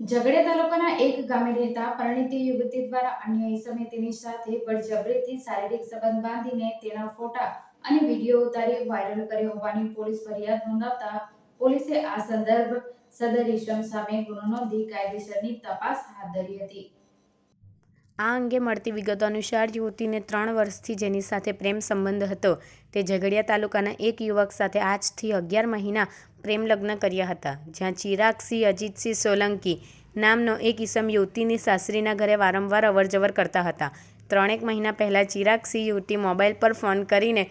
ઝઘડિયા તાલુકાના એક ગામે રહેતા પરિણીતી યુવતી દ્વારા અન્ય ઇસમે તેની સાથે બળજબરીથી શારીરિક સંબંધ બાંધીને તેના ફોટા અને વીડિયો ઉતારી વાયરલ કર્યો હોવાની પોલીસ ફરિયાદ નોંધાવતા પોલીસે આ સંદર્ભ સદર ઇસમ સામે ગુનો નોંધી કાયદેસરની તપાસ હાથ ધરી હતી. આ અંગે મળતી વિગતો અનુસાર યુવતીને ત્રણ વર્ષથી જેની સાથે પ્રેમ સંબંધ હતો, તે ઝઘડિયા તાલુકાના એક યુવક સાથે આજથી અગિયાર મહિના પ્રેમ લગ્ન કર્યા હતા, જ્યાં ચિરાગસિંહ, અજીતસિંહ સોલંકી નામનો એક ઈસમ યુવતીની સાસરીના ઘરે વારંવાર અવરજવર કરતા હતા. ત્રણેક મહિના પહેલાં ચિરાગસિંહ યુવતી મોબાઈલ પર ફોન કરીને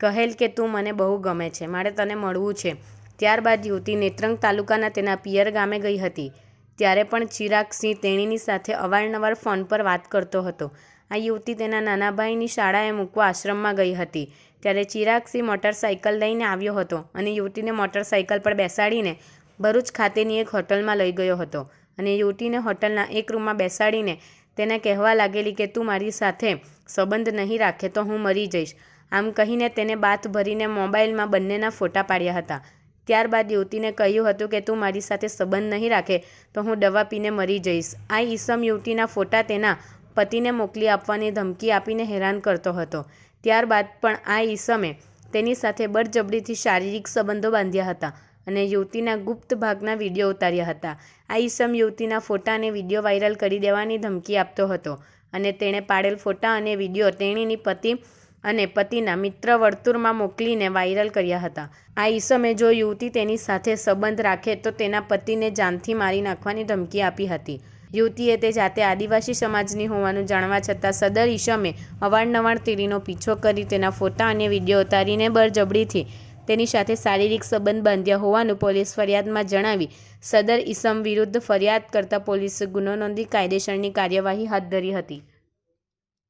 કહેલ કે, તું મને બહુ ગમે છે, મારે તને મળવું છે. ત્યારબાદ યુવતી નેત્રંગ તાલુકાના તેના પિયર ગામે ગઈ હતી. ત્યારે પણ ચિરાગ સિંહ તેણીની સાથે અવારનવાર ફોન પર વાત કરતો હતો. આ યુવતી તેના નાના ભાઈની શાળાએ મૂકવા આશ્રમમાં ગઈ હતી. ત્યારે ચિરાગસિંહ મોટરસાઇકલ લઈને આવ્યો હતો અને યુવતીને મોટરસાઇકલ પર બેસાડીને ભરૂચ ખાતેની એક હોટલમાં લઈ ગયો હતો. અને યુવતીને હોટલના એક રૂમમાં બેસાડીને તેને કહેવા લાગેલી કે, તું મારી સાથે સંબંધ નહીં રાખે તો હું મરી જઈશ. આમ કહીને તેને બાથ ભરીને મોબાઈલમાં બંનેના ફોટા પાડ્યા હતા. ત્યારબાદ યુવતીને કહ્યું હતું કે, તું મારી સાથે સંબંધ નહીં રાખે, તો હું દવા પીને મરી જઈશ. આ ઈસમ યુવતીના ફોટા તેના પતિને મોકલી આપવાની ધમકી આપીને હેરાન કરતો હતો. ત્યારબાદ પણ આ ઈસમે તેની સાથે બળજબરીથી શારીરિક સંબંધો બાંધ્યા હતા અને યુવતીના ગુપ્ત ભાગના વીડિયો ઉતાર્યા હતા. આ ઈસમ યુવતીના ફોટા અને વીડિયો વાયરલ કરી દેવાની ધમકી આપતો હતો અને તેણે પાડેલ ફોટા અને વીડિયો તેણીની પતિ અને પતિના મિત્ર વર્તુળમાં મોકલીને વાયરલ કર્યા હતા. આ ઈસમે જો યુવતી તેની સાથે સંબંધ રાખે તો તેના પતિને જાનથી મારી નાખવાની ધમકી આપી હતી. યુવતીએ તે જાતે આદિવાસી સમાજની હોવાનું જાણવા છતાં સદર ઈસમે અવારનવાર તેણીનો પીછો કરી તેના ફોટા અને વીડિયો ઉતારીને બળજબડીથી તેની સાથે શારીરિક સંબંધ બાંધ્યા હોવાનું પોલીસ ફરિયાદમાં જણાવી સદર ઈસમ વિરુદ્ધ ફરિયાદ કરતા પોલીસે ગુનો નોંધી કાયદેસરની કાર્યવાહી હાથ ધરી હતી.